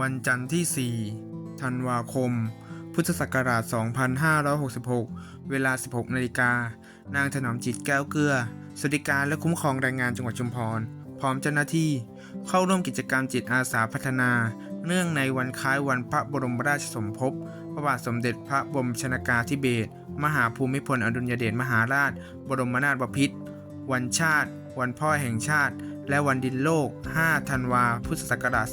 วันจันทร์ที่ 4 ธันวาคม พุทธศักราช 2566 เวลา 16 นาฬิกา นางถนอมจิตแก้วเกลือ สวัสดิการและคุ้มครองแรงงานจังหวัดชุมพร พร้อมเจ้าหน้าที่ เข้าร่วมกิจกรรมจิตอาสาพัฒนา เนื่องในวันคล้ายวันพระบรมราชสมภพ พระบาทสมเด็จพระบรมชนากาธิเบศร มหาภูมิพลอดุลยเดชมหาราช บรมนาถบพิตรวันชาติ วันพ่อแห่งชาติ และวันดินโลก 5 ธันวา พุทธศักราช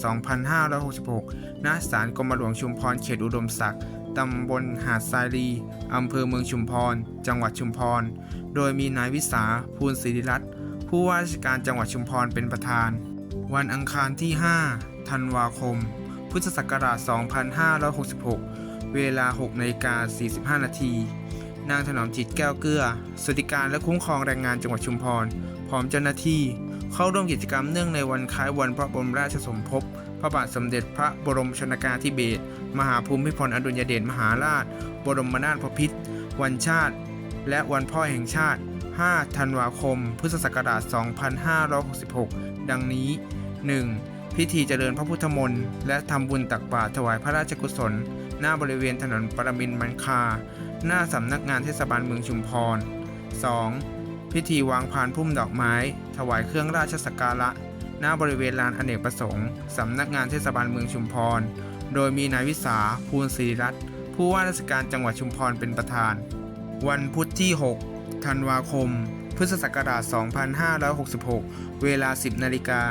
2566 ณ ศาลกรมหลวงชุมพร เขตอุดมศักดิ์ ตำบลหาดทรายรี อำเภอเมืองชุมพร จังหวัดชุมพร โดยมีนายวิสา ภูลศิริรัตน์ ผู้ว่าราชการจังหวัดชุมพรเป็นประธาน วันอังคารที่ 5 ธันวาคม พุทธศักราช 2566 เวลา6นาฬิกา45 นาที นางถนอมจิตแก้วเกลือ สวัสดิการและคุ้มครองแรงงานจังหวัดชุมพร พร้อมเจ้าหน้าที่ เข้าร่วมกิจกรรมเนื่องในวันคล้ายวันพระบรมราชสมภพ พระบาทสมเด็จพระบรมชนากาธิเบศร มหาภูมิพลอดุลยเดชมหาราช บรมนาถบพิตร วันชาติ และวันพ่อแห่งชาติ 5 ธันวาคม พุทธศักราช 2566 ดังนี้ 1. พิธีเจริญพระพุทธมนต์และทำบุญตักบาตรถวายพระราชกุศล หน้าบริเวณถนนปรมินทร์มันคา หน้าสำนักงานเทศบาลเมืองชุมพร 2. พิธีวางพานพุ่มดอกไม้ ถวายเครื่องราชสักการะ หน้าบริเวณลานอเนกประสงค์ สำนักงานเทศบาลเมืองชุมพร โดยมีนายวิสาภูลศรีรัตน์ผู้ว่าราชการจังหวัดชุมพรเป็นประธาน วันพุธที่ 6 ธันวาคม พุทธศักราช 2566 เวลา 10 นาฬิกา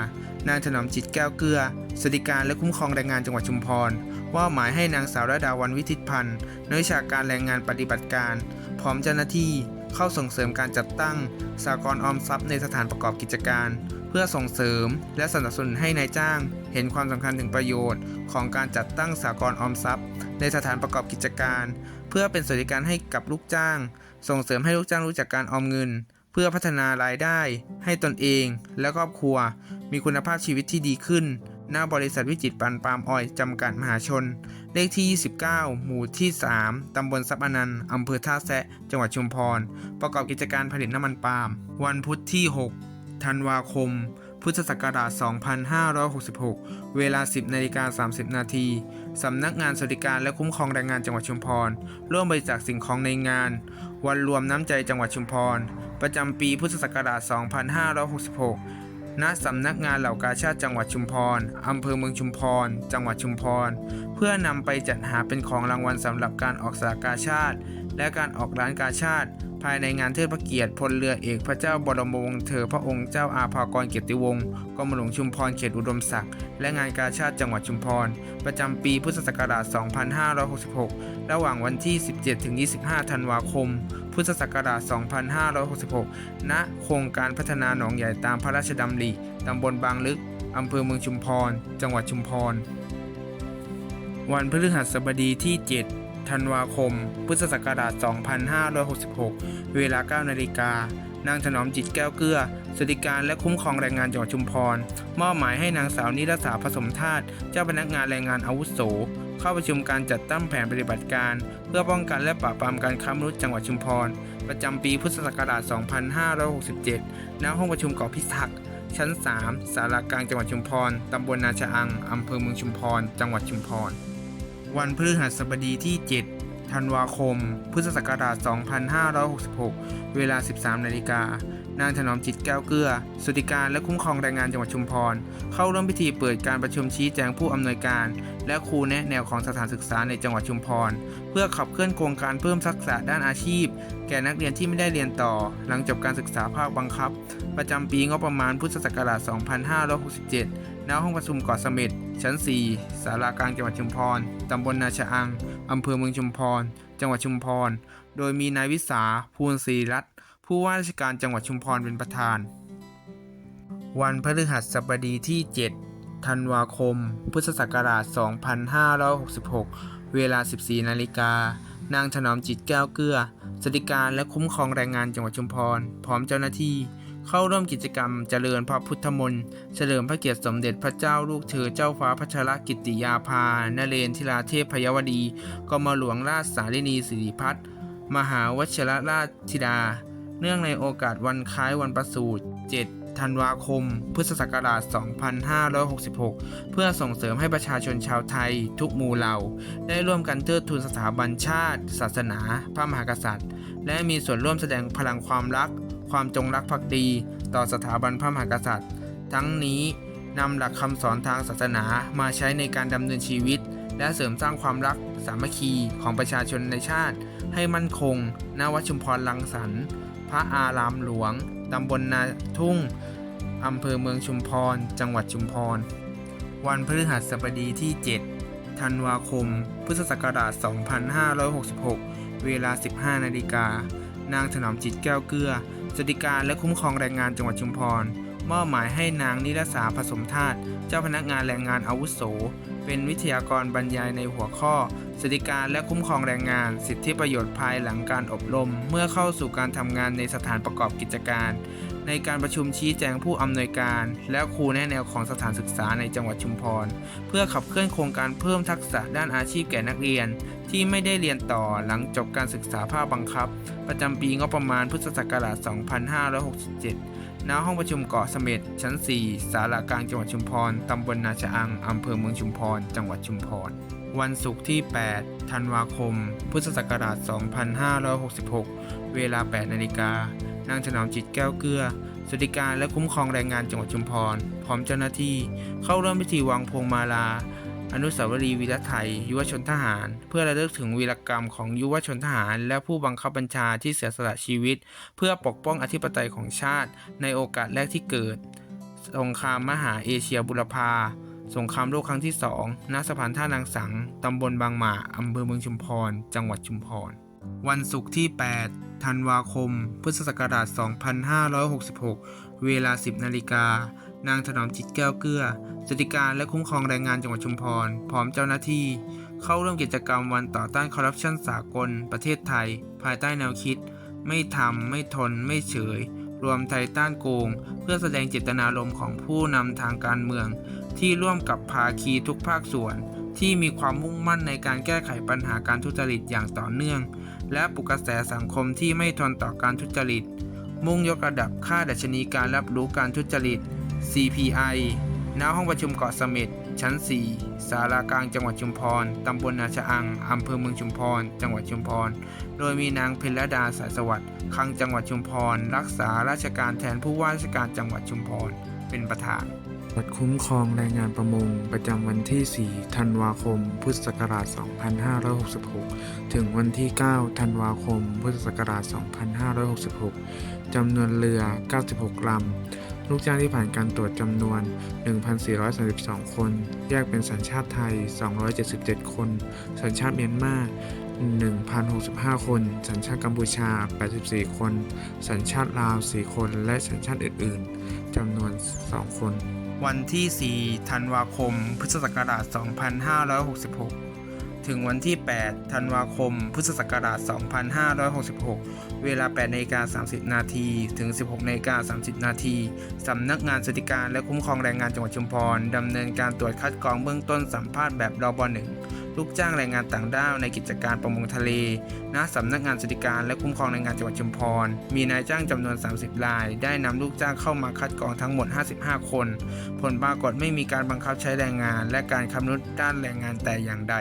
นางถนอมจิตแก้วเกลือสวัสดิการและคุ้มครองแรงงานจังหวัดชุมพรว่าหมายให้นางสาวระดาวันวิทิตพันธ์นักวิชาการแรงงานปฏิบัติการ พร้อมเจ้าหน้าที่ เข้าส่งเสริมการจัดตั้งสากลออมทรัพย์ในสถานประกอบกิจการ เพื่อส่งเสริมและสนับสนุนให้นายจ้าง เห็นความสำคัญถึงประโยชน์ ของการจัดตั้งสากลออมทรัพย์ ในสถานประกอบกิจการ เพื่อเป็นสวัสดิการให้กับลูกจ้าง ส่งเสริมให้ลูกจ้างรู้จักการออมเงิน เพื่อพัฒนารายได้ ให้ตนเอง และครอบครัว มีคุณภาพชีวิตที่ดีขึ้น หน้าบริษัทวิจิตปันปามออยจำกัดมหาชน เลขที่ 29 หมู่ที่ 3 ตำบลซับอนันต์อำเภอท่าแซะ จังหวัดชุมพร ประกอบกิจการผลิตน้ำมันปาล์ม วันพุธที่ 6 ธันวาคม พุทธศักราช 2566 เวลา 10นาฬิกา30 นาที สำนักงานสวัสดิการและคุ้มครองแรงงานจังหวัดชุมพร ร่วมบริจาคสิ่งของในงาน วันรวมน้ำใจจังหวัดชุมพร ประจำปีพุทธศักราช 2566 ณสำนักงานเหล่ากาชาติจังหวัดชุมพร อำเภอเมืองชุมพร จังหวัดชุมพร เพื่อนำไปจัดหาเป็นของรางวัลสำหรับการออกสากกาชาติ และการออกร้านกาชาติ ภายในงานเทิดพระเกียรติพลเรือเอกพระเจ้าบรมวงศ์เธอพระองค์เจ้าอาภากรเกียรติวงศ์กรมหลวงชุมพรเขตอุดมศักดิ์และงานกาชาติจังหวัดชุมพร ประจำปีพุทธศักราช 2566 ระหว่างวันที่ 17-25 ธันวาคม พุทธศักราช 2566 ณ โครงการพัฒนาหนองใหญ่ตามพระราชดำริตำบลบางลึกอำเภอเมืองชุมพร จังหวัดชุมพร วันพฤหัสบดีที่ 7 ธันวาคม พุทธศักราช 2566 เวลา 9 นาฬิกานางถนอมจิตแก้วเกลือสวัสดิการและคุ้มครองแรงงานจังหวัดชุมพร มอบหมายให้นางสาวนิรสาผสมธาตุเจ้าพนักงานแรงงานอาวุโส เข้าประชุมการจัดตั้งแผนปฏิบัติการ เพื่อป้องกันและปราบปรามการค้ามนุษย์จังหวัดชุมพร ประจำปีพุทธศักราช 2567 ณ ห้องประชุมเกาะพิทักษ์ชั้น 3 สารากลางจังหวัดชุมพร ตำบลนาชะอัง อำเภอเมืองชุมพร จังหวัดชุมพร วันพฤหัสบดีที่ 7 ธันวาคม พุทธศักราช 2566 เวลา 13 นาฬิกานางถนอมจิตแก้วเกลือสวัสดิการและคุ้มครองแรงงานจังหวัดชุมพร เข้าร่วมพิธีเปิดการประชุมชี้แจงผู้อำนวยการ และครูแนะแนวของสถานศึกษาในจังหวัดชุมพร เพื่อขับเคลื่อนโครงการเพิ่มทักษะด้านอาชีพ แก่นักเรียนที่ไม่ได้เรียนต่อ หลังจบการศึกษาภาคบังคับ ประจำปีงบประมาณพุทธศักราช 2567 ณ ห้องประชุมเกาะเสม็ด ชั้น4สารากลางจังหวัดชุมพร ตำบลนาชะอัง อำเภอเมืองชุมพร จังหวัดชุมพร โดยมีนายวิสา ภูลศรีรัตน์ ผู้ว่าราชการจังหวัดชุมพรเป็นประธาน วันพฤหัสบดีที่ 7 ธันวาคม พุทธศักราช 2566 เวลา 14 นาฬิกา นางถนอมจิตแก้วเกลือสวัสดิการและคุ้มครองแรงงานจังหวัดชุมพร พร้อมเจ้าหน้าที่ เข้าร่วมกิจกรรมเจริญพระพุทธมนต์เฉลิมพระเกียรติสมเด็จพระเจ้าลูกเธอเจ้าฟ้าพัชรกิติยาภานเรนทิราเทพพยวดีกรมหลวงราชสารินีสิริพัฒน์มหาวชิรราชธิดา เนื่องในโอกาสวันคล้ายวันประสูติ7ธันวาคม พุทธศักราช 2566 เพื่อส่งเสริมให้ประชาชนชาวไทยทุกหมู่เหล่า ได้ร่วมกันเทิดทูนสถาบันชาติ ศาสนา พระมหากษัตริย์ และมีส่วนร่วมแสดงพลังความรัก ความจงรักภักดี ต่อสถาบันพระมหากษัตริย์ ทั้งนี้นำหลักคำสอนทางศาสนามาใช้ในการดำเนินชีวิต และเสริมสร้างความรักสามัคคีของประชาชนในชาติ ให้มั่นคงณวัดชุมพรลังสรรค์พระอารามหลวงตำบลนาทุ่งอำเภอเมืองชุมพร จังหวัดชุมพร วันพฤหัสบดีที่ 7 ธันวาคม พุทธศักราช 2566 เวลา 15 นาฬิกา นางถนอมจิตแก้วเกลือ สวัสดิการและคุ้มครองแรงงานจังหวัดชุมพร มอบหมายให้นางนิรสาผสมธาตุเจ้าพนักงานแรงงานอาวุโส เป็นวิทยากรบรรยายในหัวข้อ สวัสดิการและคุ้มครองแรงงาน สิทธิประโยชน์ภายหลังการอบรม เมื่อเข้าสู่การทำงานในสถานประกอบกิจการ ในการประชุมชี้แจงผู้อำนวยการ และครูแนะแนวของสถานศึกษาในจังหวัดชุมพร เพื่อขับเคลื่อนโครงการเพิ่มทักษะด้านอาชีพแก่นักเรียน ที่ไม่ได้เรียนต่อหลังจบการศึกษาภาคบังคับ ประจำปีงบประมาณพุทธศักราช 2567 ณ ห้องประชุมเกาะเสม็ดชั้น4สารากลางจังหวัดชุมพรตำบลนาชะอังอำเภอเมืองชุมพร จังหวัดชุมพร วันศุกร์ที่ 8 ธันวาคม พุทธศักราช 2566 เวลา 8 นาฬิกา นางถนอมจิตแก้วเกลือสวัสดิการและคุ้มครองแรงงานจังหวัดชุมพร พร้อมเจ้าหน้าที่ เข้าร่วมพิธีวางพวงมาลา อนุสาวรีย์วีรไทย ยุวชนทหาร เพื่อระลึกถึงวีรกรรมของยุวชนทหาร และผู้บังคับบัญชาที่เสียสละชีวิต เพื่อปกป้องอธิปไตยของชาติ ในโอกาสแรกที่เกิด สงครามมหาเอเชียบุรพา สงครามโลกครั้งที่สองณสะพานท่านางสัง ตำบลบางหมาอำเภอเมืองชุมพร จังหวัดชุมพร วันศุกร์ที่ 8 ธันวาคม พุทธศักราช 2566 เวลา 10 นาฬิกา นางถนอมจิตแก้วเกลือสวัสดิการและคุ้มครองแรงงานจังหวัดชุมพร พร้อมเจ้าหน้าที่ เข้าร่วมกิจกรรมวันต่อต้านคอร์รัปชันสากล ประเทศไทย ภายใต้แนวคิด ไม่ทำ ไม่ทน ไม่เฉย รวมไทยต้านโกง เพื่อแสดงเจตนารมณ์ของผู้นำทางการเมือง ที่ร่วมกับภาคีทุกภาคส่วน ที่มีความมุ่งมั่นในการแก้ไขปัญหาการทุจริตอย่างต่อเนื่อง และปลุกกระแสสังคมที่ไม่ทนต่อการทุจริต มุ่งยกระดับค่าดัชนีการรับรู้การทุจริต CPI ณ ห้องประชุมเกาะเสม็ด ชั้น4สารากลางจังหวัดชุมพร ตำบลนาชะอัง อำเภอเมืองชุมพร จังหวัดชุมพร โดยมีนางเพญรดาสายสวัสดิ์คลังจังหวัดชุมพร รักษาราชการแทนผู้ว่าราชการจังหวัดชุมพร เป็นประธาน บัตรคุ้มครองแรงงานประมง ประจำวันที่ 4 ธันวาคม พุทธศักราช 2566 ถึงวันที่ 9 ธันวาคม พุทธศักราช 2566 จำนวนเรือ 96 ลำ ลูกจ้างที่ผ่านการตรวจจำนวน 1,432 คน แยกเป็นสัญชาติไทย 277 คน สัญชาติเมียนมา1,065 คน สัญชาติกัมพูชา 84 คน สัญชาติลาว 4 คน และสัญชาติอื่น ๆ จำนวน 2 คน วันที่ 4 ธันวาคม พุทธศักราช 2566 ถึงวันที่ 8 ธันวาคม พุทธศักราช 2566 เวลา8นาฬิกา30 นาที ถึง 16นาฬิกา30 นาที สำนักงานสวัสดิการและคุ้มครองแรงงานจังหวัดชุมพร ดำเนินการตรวจคัดกรองเบื้องต้นสัมภาษณ์แบบรบหนึ่ง ลูกจ้างแรงงานต่างด้าวในกิจการประมงทะเล ณ สำนักงานสวัสดิการและคุ้มครองแรงงานจังหวัดชุมพร มีนายจ้างจำนวน 30 ราย ได้นำลูกจ้างเข้ามาคัดกรองทั้งหมด 55 คน ผลปรากฏไม่มีการบังคับใช้แรงงาน และการคำนุษด้านแรงงานแต่อย่างใด